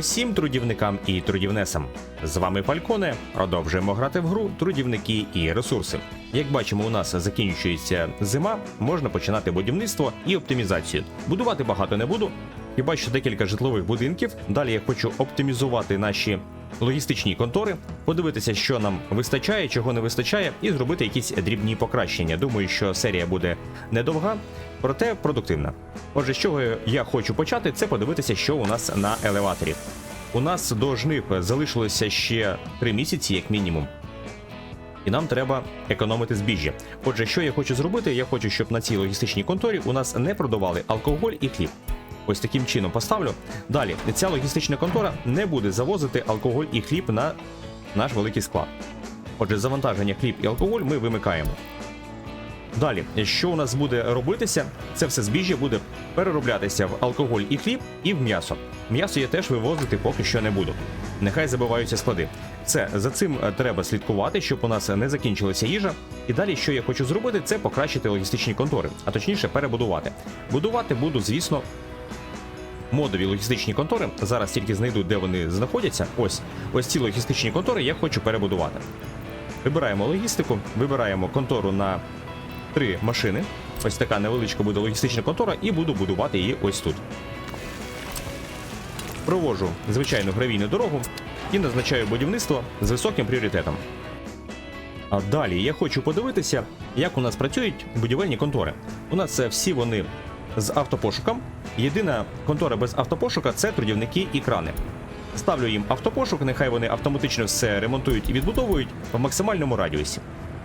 Всім трудівникам і трудівнесам. З вами Фальконе. Продовжуємо грати в гру трудівники і ресурси. Як бачимо, у нас закінчується зима, можна починати будівництво і оптимізацію. Будувати багато не буду. Хіба що декілька житлових будинків. Далі я хочу оптимізувати наші логістичні контори, подивитися, що нам вистачає, чого не вистачає, і зробити якісь дрібні покращення. Думаю, що серія буде недовга, проте продуктивна. Отже, з чого я хочу почати, це подивитися, що у нас на елеваторі. У нас до жнив залишилося ще 3 місяці, як мінімум. І нам треба економити збіжжя. Отже, що я хочу зробити? Я хочу, щоб на цій логістичній конторі у нас не продавали алкоголь і хліб. Ось таким чином поставлю. Далі, ця логістична контора не буде завозити алкоголь і хліб на наш великий склад. Отже, завантаження хліб і алкоголь ми вимикаємо. Далі, що у нас буде робитися? Це все збіжжя буде перероблятися в алкоголь і хліб, і в м'ясо. М'ясо я теж вивозити поки що не буду. Нехай забиваються склади. Це за цим е, треба слідкувати, щоб у нас не закінчилася їжа. І далі, що я хочу зробити, це покращити логістичні контори, а точніше перебудувати. Будувати буду, звісно, модові логістичні контори. Зараз тільки знайду, де вони знаходяться. Ось ось ці логістичні контори я хочу перебудувати. Вибираємо логістику, вибираємо контору на три машини. Ось така невеличка буде логістична контора, і буду будувати її ось тут. Провожу звичайну гравійну дорогу і назначаю будівництво з високим пріоритетом. А далі я хочу подивитися, як у нас працюють будівельні контори. У нас всі вони з автопошуком. Єдина контора без автопошука це трудівники і крани. Ставлю їм автопошук, нехай вони автоматично все ремонтують і відбудовують в максимальному радіусі.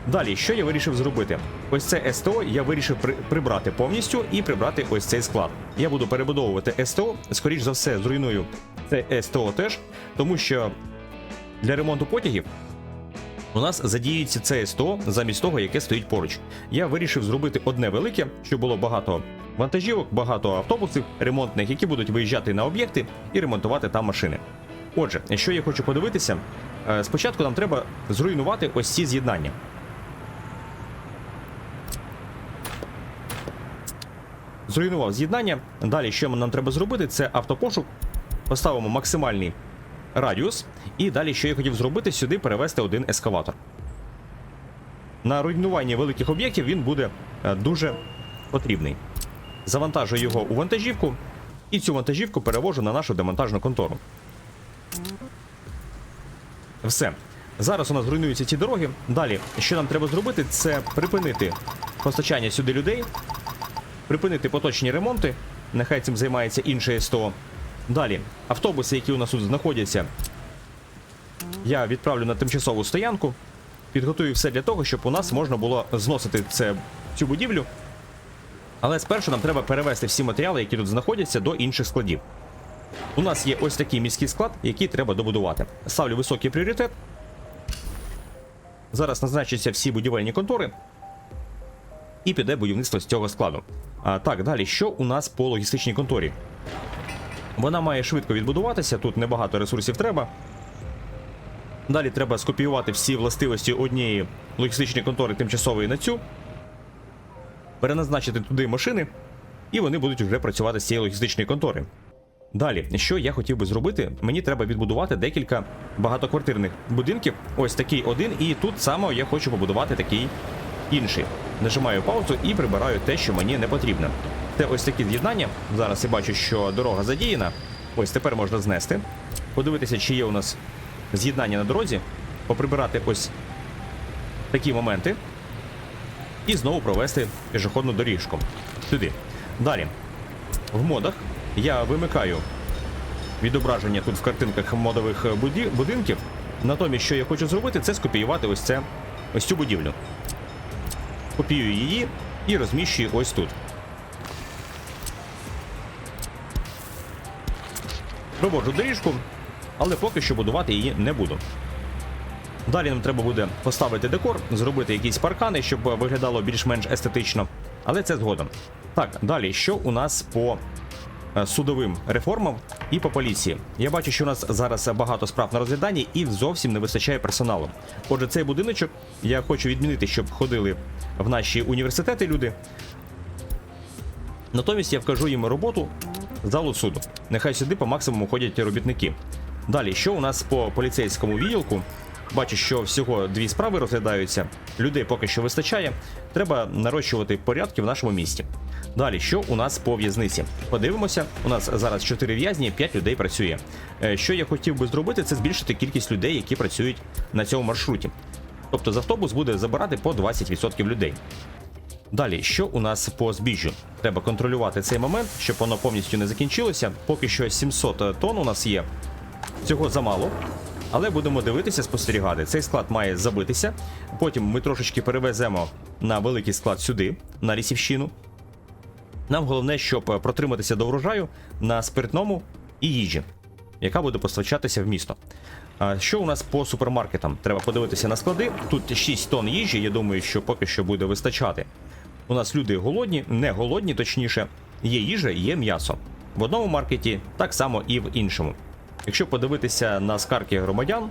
Далі, що я вирішив зробити? Ось це СТО я вирішив при- прибрати повністю і прибрати ось цей склад. Я буду перебудовувати СТО, скоріш за все, зруйную це СТО теж, тому що для ремонту потягів у нас задіюється це СТО замість того, яке стоїть поруч. Я вирішив зробити одне велике, щоб було багато вантажівок, багато автобусів ремонтних, які будуть виїжджати на об'єкти і ремонтувати там машини. Отже, що я хочу подивитися, Е, спочатку нам треба зруйнувати ось ці з'єднання. Зруйнував з'єднання. Далі, що нам треба зробити, це автопошук. Поставимо максимальний радіус. І далі, що я хотів зробити, сюди перевести один ескаватор. На руйнуванні великих об'єктів він буде е, дуже потрібний. Завантажую його у вантажівку, і цю вантажівку перевожу на нашу демонтажну контору. Все. Зараз у нас руйнуються ці дороги. Далі, що нам треба зробити, це припинити постачання сюди людей, припинити поточні ремонти. Нехай цим займається інше СТО. Далі, автобуси, які у нас тут знаходяться, я відправлю на тимчасову стоянку. Підготую все для того, щоб у нас можна було зносити це, цю будівлю. Але спершу нам треба перевести всі матеріали, які тут знаходяться, до інших складів. У нас є ось такий міський склад, який треба добудувати. Ставлю високий пріоритет. Зараз назначаться всі будівельні контори. І піде будівництво з цього складу. А, так, далі, що у нас по логістичній конторі? Вона має швидко відбудуватися, тут небагато ресурсів треба. Далі треба скопіювати всі властивості однієї логістичної контори тимчасової на цю, переназначити туди машини, і вони будуть вже працювати з цієї логістичної контори. Далі, що я хотів би зробити, мені треба відбудувати декілька багатоквартирних будинків. Ось такий один, і тут саме я хочу побудувати такий інший. Нажимаю паузу і прибираю те, що мені не потрібно. Це ось такі з'єднання. Зараз я бачу, що дорога задіяна. Ось тепер можна знести. Подивитися, чи є у нас з'єднання на дорозі, поприбирати ось такі моменти. І знову провести пішохідну доріжку. Сюди. Далі. В модах я вимикаю відображення тут в картинках модових будинків. Натомість, що я хочу зробити, це скопіювати ось це, ось цю будівлю. Копіюю її і розміщую ось тут. Проводжу доріжку, але поки що будувати її не буду. Далі нам треба буде поставити декор, зробити якісь паркани, щоб виглядало більш-менш естетично. Але це згодом. Так, далі, що у нас по е, судовим реформам і по поліції? Я бачу, що у нас зараз багато справ на розгляданні і зовсім не вистачає персоналу. Отже, цей будиночок я хочу відмінити, щоб ходили в наші університети люди. Натомість я вкажу їм роботу залу суду. Нехай сюди по максимуму ходять робітники. Далі, що у нас по поліцейському відділку? Бачу, що всього дві справи розглядаються. Людей поки що вистачає. Треба нарощувати порядки в нашому місті. Далі, що у нас по в'язниці? Подивимося, у нас зараз 4 в'язні, 5 людей працює. Е, Що я хотів би зробити, це збільшити кількість людей, які працюють на цьому маршруті. Тобто з автобус буде забирати по 20% людей. Далі, що у нас по збіжжю? Треба контролювати цей момент, щоб воно повністю не закінчилося. Поки що 700 тонн у нас є. Цього замало. Але будемо дивитися, спостерігати. Цей склад має забитися. Потім ми трошечки перевеземо на великий склад сюди, на лісівщину. Нам головне, щоб е, протриматися до врожаю на спиртному і їжі, яка буде постачатися в місто. Що у нас по супермаркетам? Треба подивитися на склади. Тут 6 тонн їжі, я думаю, що поки що буде вистачати. У нас люди голодні, не голодні, точніше, є їжа, є м'ясо. В одному маркеті, так само і в іншому. Якщо подивитися на скарки громадян,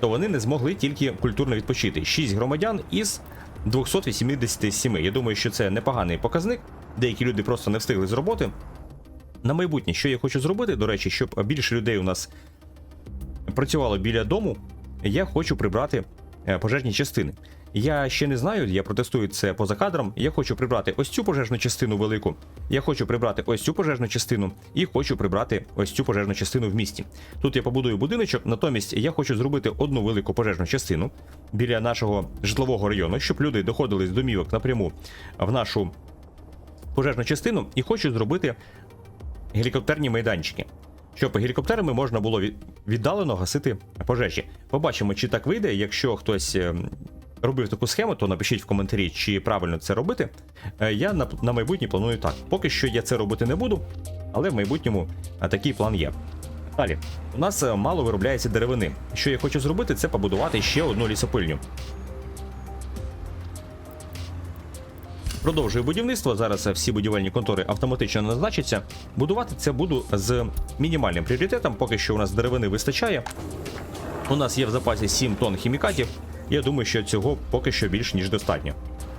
то вони не змогли тільки культурно відпочити. 6 громадян із 287. Я думаю, що це непоганий показник. Деякі люди просто не встигли з роботи. На майбутнє, що я хочу зробити, до речі, щоб більше людей у нас працювало біля дому, я хочу прибрати е, пожежні частини. Я ще не знаю, я протестую це поза кадром. Я хочу прибрати ось цю пожежну частину велику. Я хочу прибрати ось цю пожежну частину і хочу прибрати ось цю пожежну частину в місті. Тут я побудую будиночок, натомість я хочу зробити одну велику пожежну частину біля нашого житлового району, щоб люди доходили з домівок напряму в нашу пожежну частину, і хочу зробити гелікоптерні майданчики. Щоб гелікоптерами можна було віддалено гасити пожежі. Побачимо, чи так вийде. Якщо хтось е, робив таку схему, то напишіть в коментарі, чи правильно це робити. Е, Я на, на майбутнє планую так. Поки що я це робити не буду, але в майбутньому е, такий план є. Далі, у нас е, мало виробляється деревини. Що я хочу зробити, це побудувати ще одну лісопильню. Продовжую будівництво. Зараз всі будівельні контори автоматично назначаться. Будувати це буду з мінімальним пріоритетом. Поки що у нас деревини вистачає. У нас є в запасі 7 тонн хімікатів. Я думаю, що цього поки що більш ніж достатньо.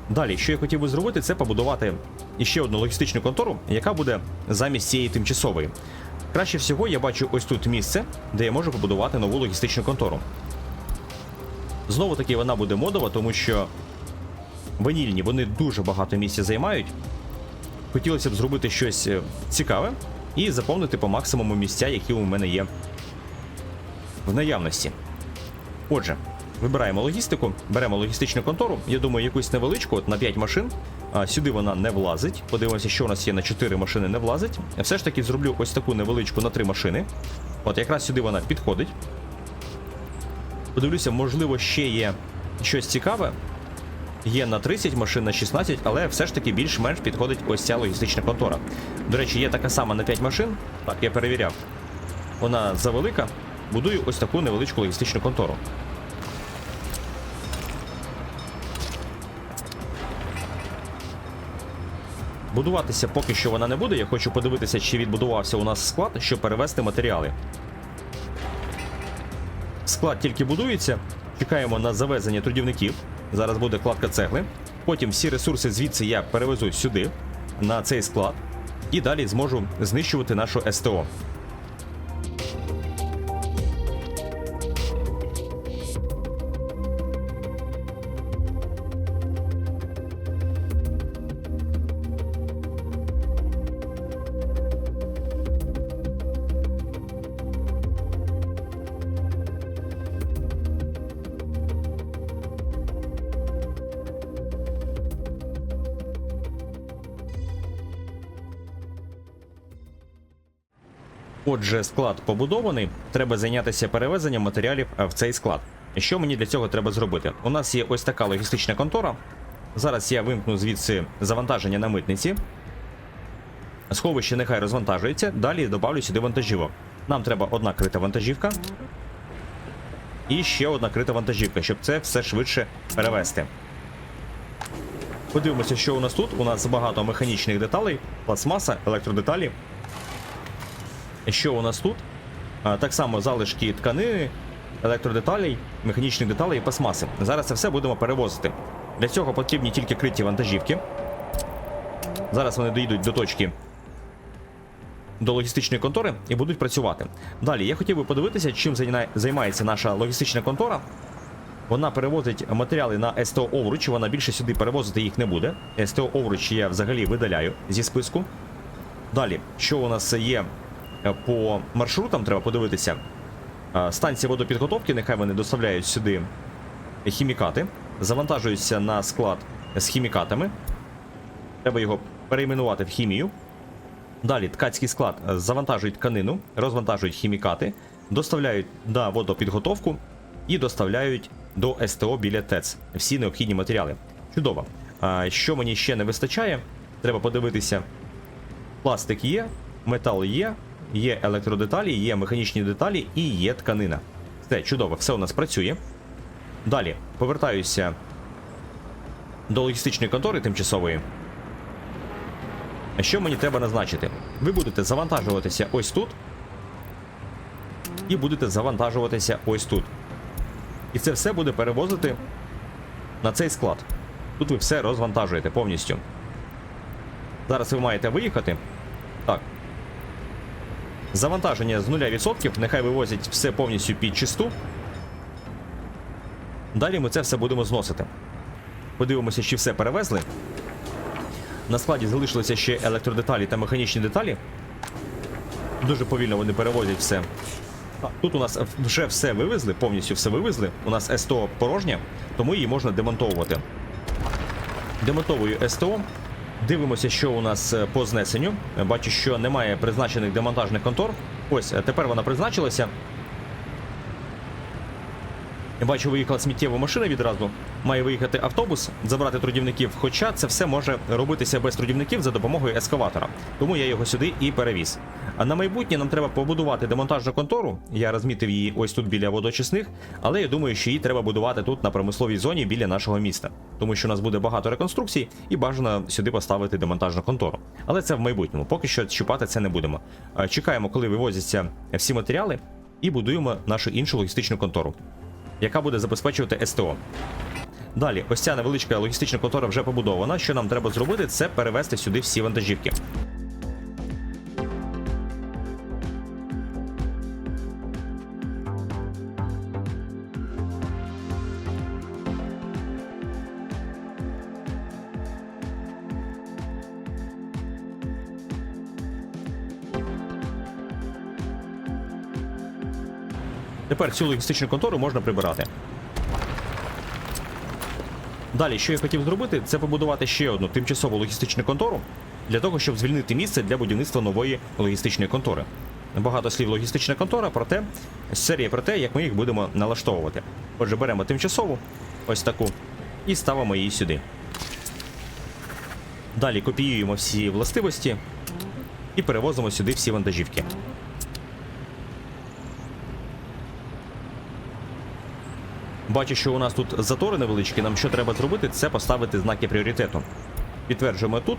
Далі, що я хотів би зробити, це побудувати іще одну логістичну контору, яка буде замість цієї тимчасової. Краще всього я бачу ось тут місце, де я можу побудувати нову логістичну контору. Знову таки вона буде модова, тому що ванільні вони дуже багато місця займають. Хотілося б зробити щось е, цікаве і заповнити по максимуму місця, які у мене є в наявності. Отже, вибираємо логістику, беремо логістичну контору. Я думаю, якусь невеличку, от на 5 машин. А, сюди вона не влазить. Подивимося, що у нас є на 4 машини не влазить. Я Все ж таки зроблю ось таку невеличку на 3 машини. От якраз сюди вона підходить. Подивлюся, можливо, ще є щось цікаве. Є на 30 машин, на 16, але все ж таки більш-менш підходить ось ця логістична контора. До речі, є така сама на 5 машин. Так, я перевіряв. Вона завелика. Будую ось таку невеличку логістичну контору. Будуватися поки що вона не буде. Я хочу подивитися, чи відбудувався у нас склад, щоб перевезти матеріали. Склад тільки будується. Чекаємо на завезення трудівників. Зараз буде кладка цегли. Потім всі ресурси звідси я перевезу сюди, на цей склад, і далі зможу знищувати нашу СТО. Отже, склад побудований. Треба зайнятися перевезенням матеріалів е, в цей склад. Що мені для цього треба зробити? У нас є ось така логістична контора. Зараз я вимкну звідси завантаження на митниці. Сховище нехай розвантажується. Далі добавлю сюди вантажівок. Нам треба одна крита вантажівка. І ще одна крита вантажівка, щоб це все швидше перевезти. Подивимося, що у нас тут. У нас багато механічних деталей, пластмаса, електродеталі. Що у нас тут? Так само залишки тканини, електродеталей, механічних деталей і пластмаси. Зараз це все будемо перевозити. Для цього потрібні тільки криті вантажівки. Зараз вони доїдуть до точки до логістичної контори і будуть працювати. Далі я хотів би подивитися, чим займається наша логістична контора. Вона перевозить матеріали на СТО Овруч, вона більше сюди перевозити їх не буде. СТО Овруч я взагалі видаляю зі списку. Далі, що у нас є по маршрутам, треба подивитися. Е, Станція водопідготовки, нехай вони доставляють сюди хімікати, завантажуються на склад з хімікатами. Треба його перейменувати в хімію. Далі ткацький склад е, завантажують тканину, розвантажують хімікати, доставляють на водопідготовку і доставляють до СТО біля ТЕЦ всі необхідні матеріали. Чудово. Що мені ще не вистачає? Треба подивитися. Пластик є, метал є, є електродеталі, є механічні деталі і є тканина. Все чудово, все у нас працює. Далі повертаюся до логістичної контори тимчасової. Що мені треба назначити? Ви будете завантажуватися ось тут. І будете завантажуватися ось тут. І це все буде перевозити на цей склад. Тут ви все розвантажуєте повністю. Зараз ви маєте виїхати. Завантаження з 0%, нехай вивозять все повністю під чисту. Далі ми це все будемо зносити. Подивимося, чи все перевезли. На складі залишилися ще електродеталі та механічні деталі. Дуже повільно вони перевозять все. Тут у нас вже все вивезли, повністю все вивезли. У нас СТО порожня, тому її можна демонтовувати. Демонтовую СТО. Дивимося, що у нас е, по знесенню. Е, Бачу, що немає призначених демонтажних контор. Ось, е, тепер вона призначилася. Бачу, виїхала сміттєва машина відразу. Має виїхати автобус, забрати трудівників. Хоча це все може робитися без трудівників за допомогою ескаватора. Тому я його сюди і перевіз. А на майбутнє нам треба побудувати демонтажну контору. Я розмітив її ось тут біля водочисних, але я думаю, що її треба будувати тут на промисловій зоні біля нашого міста, тому що у нас буде багато реконструкцій і бажано сюди поставити демонтажну контору. Але це в майбутньому. Поки що чіпати це не будемо. Е, Чекаємо, коли вивозяться всі матеріали, і будуємо нашу іншу логістичну контору яка буде забезпечувати СТО. Далі, ось ця невеличка логістична контора вже побудована. Що нам треба зробити, це перевести сюди всі вантажівки. Тепер цю логістичну контору можна прибирати. Далі, що я хотів зробити, це побудувати ще одну тимчасову логістичну контору для того, щоб звільнити місце для будівництва нової логістичної контори. Багато слів логістична контора, проте серія про те, як ми їх будемо налаштовувати. Отже, беремо тимчасову, ось таку, і ставимо її сюди. Далі копіюємо всі властивості і перевозимо сюди всі вантажівки. Бачу, що у нас тут затори невеличкі. Нам що треба зробити, це поставити знаки пріоритету. Підтверджуємо тут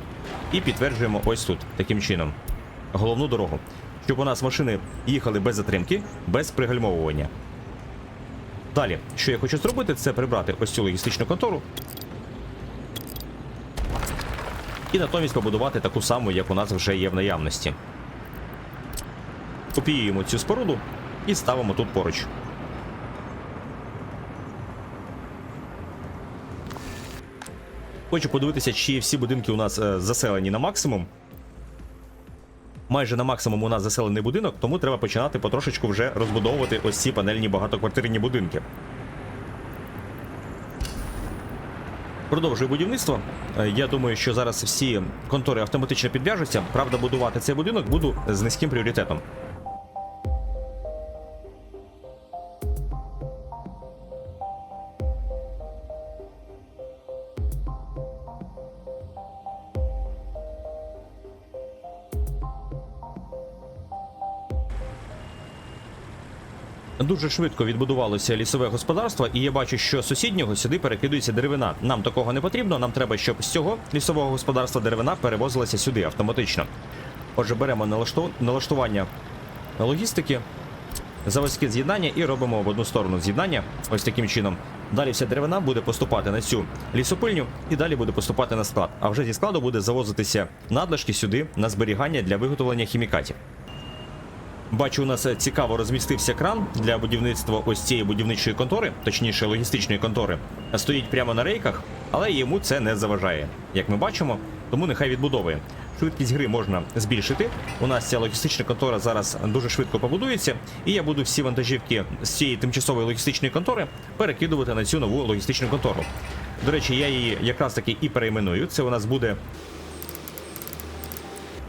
і підтверджуємо ось тут, таким чином. Головну дорогу. Щоб у нас машини їхали без затримки, без пригальмовування. Далі, що я хочу зробити, це прибрати ось цю логістичну контору. І натомість побудувати таку саму, як у нас вже є в наявності. Копіюємо цю споруду і ставимо тут поруч. Хочу подивитися, чи всі будинки у нас е, заселені на максимум. Майже на максимум у нас заселений будинок, тому треба починати потрошечку вже розбудовувати ось ці панельні багатоквартирні будинки. Продовжую будівництво. Е, Я думаю, що зараз всі контори автоматично підв'яжуться. Правда, будувати цей будинок буду з низьким пріоритетом. Дуже швидко відбудувалося лісове господарство, і я бачу, що з сусіднього сюди перекидується деревина. Нам такого не потрібно. Нам треба, щоб з цього лісового господарства деревина перевозилася сюди автоматично. Отже, беремо налаштування логістики, заводське з'єднання і робимо в одну сторону з'єднання. Ось таким чином. Далі вся деревина буде поступати на цю лісопильню і далі буде поступати на склад. А вже зі складу буде завозитися надлишки сюди на зберігання для виготовлення хімікатів. Бачу, у нас е, цікаво розмістився кран для будівництва ось цієї будівничої контори, точніше логістичної контори. Стоїть прямо на рейках, але йому це не заважає. Як ми бачимо, тому нехай відбудовує. Швидкість гри можна збільшити. У нас ця логістична контора зараз дуже швидко побудується, і я буду всі вантажівки з цієї тимчасової логістичної контори перекидувати на цю нову логістичну контору. До речі, я її якраз таки і перейменую. Це у нас буде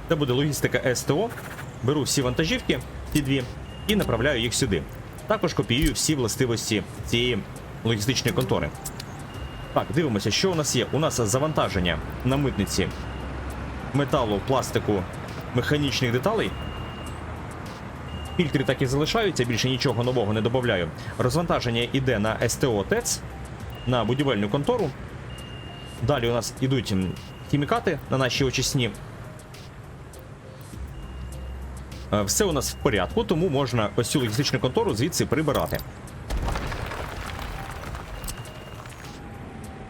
це буде логістика СТО. Беру всі вантажівки, ці дві, і направляю їх сюди. Також копіюю всі властивості цієї логістичної контори. Так, дивимося, що у нас є. У нас завантаження на митниці металу, пластику, механічних деталей. Фільтри так і залишаються, більше нічого нового не додаю. Розвантаження йде на СТО ТЕЦ, на будівельну контору. Далі у нас йдуть хімікати на наші очисні. Все у нас в порядку, тому можна ось цю логістичну контору звідси прибирати.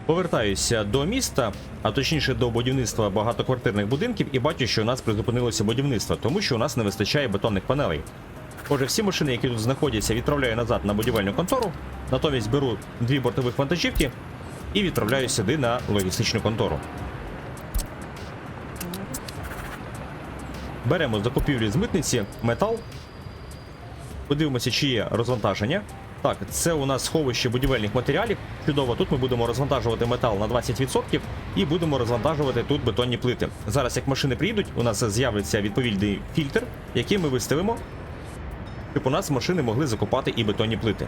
Повертаюся до міста, а точніше до будівництва багатоквартирних будинків, і бачу, що у нас призупинилося будівництво, тому що у нас не вистачає бетонних панелей. Отже, всі машини, які тут знаходяться, відправляю назад на будівельну контору. Натомість беру дві бортових вантажівки і відправляю сюди на логістичну контору. Беремо з закупівлі з митниці метал. Подивимося, чи є розвантаження. Так, це у нас сховище будівельних матеріалів. Чудово, тут ми будемо розвантажувати метал на 20% і будемо розвантажувати тут бетонні плити. Зараз, як машини приїдуть, у нас з'явиться відповідний фільтр, який ми виставимо, щоб у нас машини могли закупати і бетонні плити.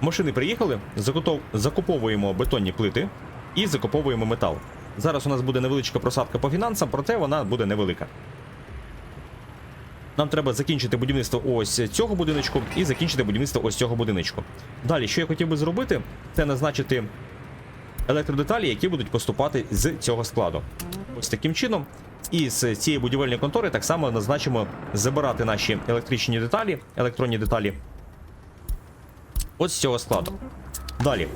Машини приїхали, закуповуємо бетонні плити і закуповуємо метал. Зараз у нас буде невеличка просадка по фінансам, проте вона буде невелика. Нам треба закінчити будівництво ось цього будиночку і закінчити будівництво ось цього будиночку. Далі, що я хотів би зробити, це назначити електродеталі, які будуть поступати з цього складу. Ось таким чином. І з цієї будівельної контори так само назначимо забирати наші електричні деталі, електронні деталі. Ось з цього складу. Далі.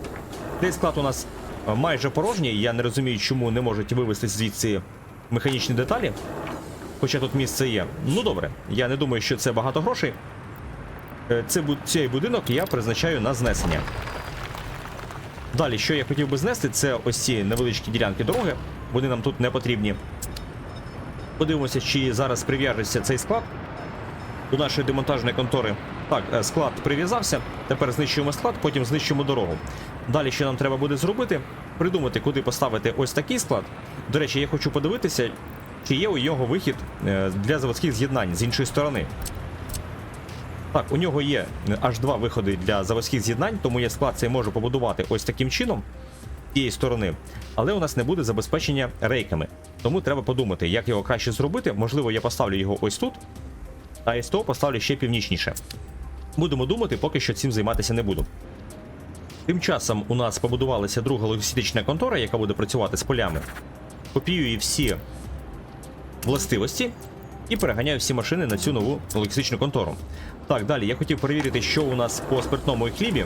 Цей склад у нас майже порожній. Я не розумію, чому не можуть вивезти звідси механічні деталі. Хоча тут місце є. Ну добре, я не думаю, що це багато грошей. Е, Це, цей будинок я призначаю на знесення. Далі, що я хотів би знести, це ось ці невеличкі ділянки дороги. Вони нам тут не потрібні. Подивимося, чи зараз прив'яжеться цей склад до нашої демонтажної контори. Так, е, склад прив'язався. Тепер знищуємо склад, потім знищуємо дорогу. Далі, що нам треба буде зробити, придумати, куди поставити ось такий склад. До речі, я хочу подивитися, чи є у нього вихід е, для заводських з'єднань з іншої сторони. Так, у нього є е, аж два виходи для заводських з'єднань, тому я склад цей можу побудувати ось таким чином з цієї сторони, але у нас не буде забезпечення рейками. Тому треба подумати, як його краще зробити. Можливо, я поставлю його ось тут, а СТО поставлю ще північніше. Будемо думати, поки що цим займатися не буду. Тим часом у нас побудувалася друга логістична контора, яка буде працювати з полями. Копіюю всі властивості і переганяю всі машини на цю нову логістичну контору. Так, далі я хотів перевірити, що у нас по спиртному і хлібі.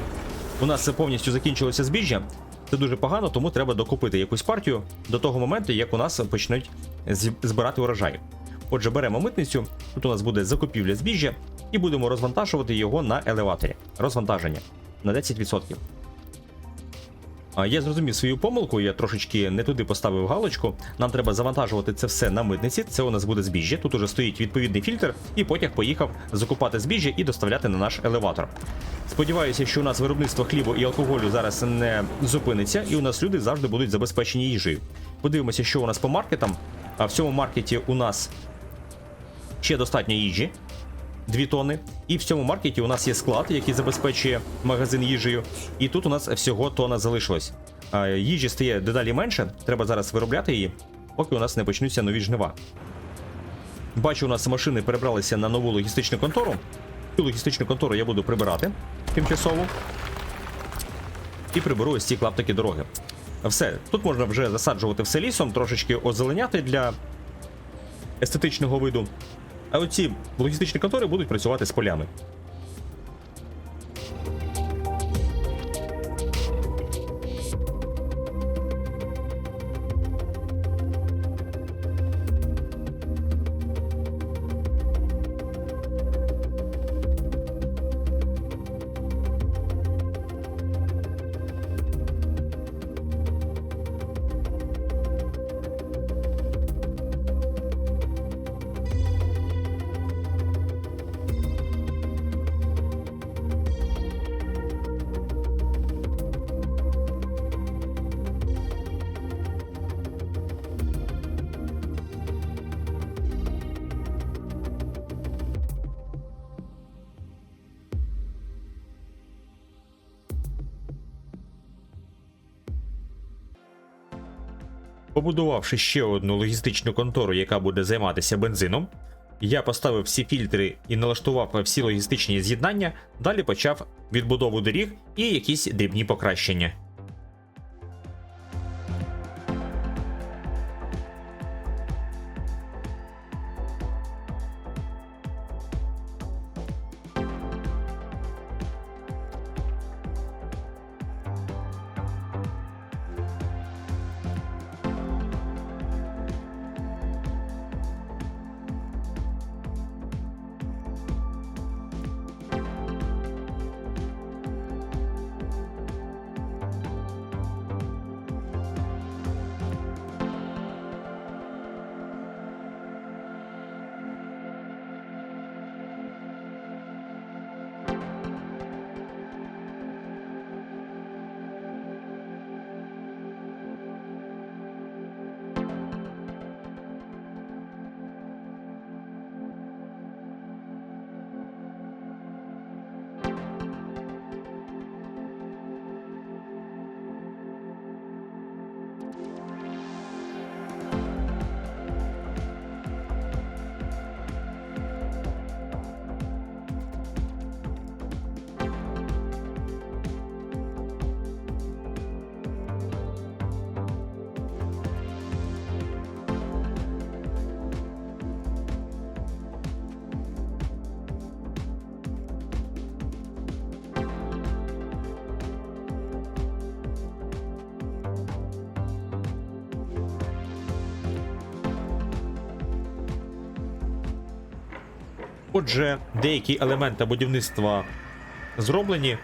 У нас повністю закінчилося збіжжя. Це дуже погано, тому треба докупити якусь партію до того моменту, як у нас почнуть збирати урожай. Отже, беремо митницю. Тут у нас буде закупівля збіжжя, і будемо розвантажувати його на елеваторі. Розвантаження на 10%. Я зрозумів свою помилку, я трошечки не туди поставив галочку. Нам треба завантажувати це все на митниці. Це у нас буде збіжжя. Тут уже стоїть відповідний фільтр, і потяг поїхав закупати збіжжя і доставляти на наш елеватор. Сподіваюся, що у нас виробництво хлібу і алкоголю зараз не зупиниться, і у нас люди завжди будуть забезпечені їжею. Подивимося, що у нас по маркетам. А в цьому маркеті у нас ще достатньо їжі. 2 тонни. І в цьому маркеті у нас є склад, який забезпечує магазин їжею. І тут у нас всього тонна залишилось. Їжі стає дедалі менше, треба зараз виробляти її, поки у нас не почнуться нові жнива. Бачу, у нас машини перебралися на нову логістичну контору. Цю логістичну контору я буду прибирати тимчасово. І приберу ось ці клаптики дороги. Все, тут можна вже засаджувати все лісом, трошечки озеленяти для естетичного виду. А оці логістичні контори будуть працювати з полями. Побудувавши ще одну логістичну контору, яка буде займатися бензином, я поставив всі фільтри і налаштував всі логістичні з'єднання. Далі почав відбудову доріг і якісь дрібні покращення. Отже, деякі елементи будівництва зроблені,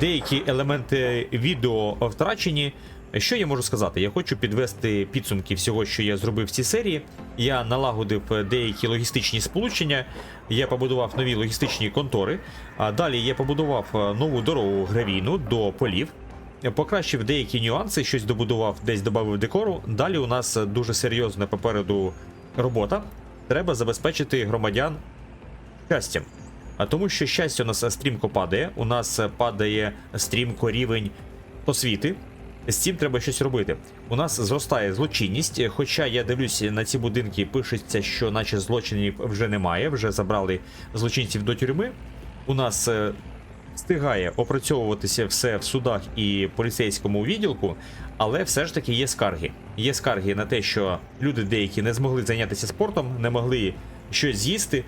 деякі елементи відео втрачені. Що я можу сказати? Я хочу підвести підсумки всього, що я зробив в цій серії. Я налагодив деякі логістичні сполучення, я побудував нові логістичні контори. А далі я побудував нову дорогу гравійну до полів. Покращив деякі нюанси, щось добудував, десь додав декору. Далі у нас дуже серйозна попереду робота. Треба забезпечити громадян щастям. А тому, що щастя у нас стрімко падає, у нас падає стрімко рівень освіти. З цим треба щось робити. У нас зростає злочинність, хоча я дивлюся на ці будинки, пишеться, що наче злочинів вже немає, вже забрали злочинців до тюрми. У нас е, встигає опрацьовуватися все в судах і поліцейському відділку, але все ж таки є скарги. Є скарги на те, що люди деякі не змогли зайнятися спортом, не могли щось з'їсти.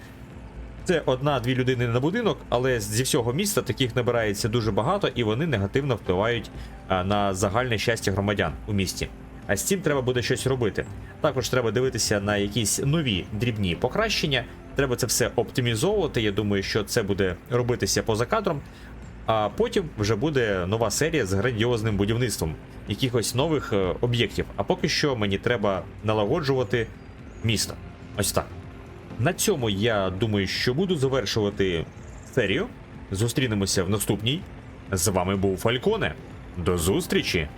Це одна-дві людини на будинок, але зі всього міста таких набирається дуже багато, і вони негативно впливають на загальне щастя громадян у місті. А з цим треба буде щось робити. Також треба дивитися на якісь нові дрібні покращення. Треба це все оптимізовувати. Я думаю, що це буде робитися поза кадром. А потім вже буде нова серія з грандіозним будівництвом якихось нових е, об'єктів. А поки що мені треба налагоджувати місто. Ось так. На цьому я думаю, що буду завершувати серію. Зустрінемося в наступній. З вами був Фальконе. До зустрічі!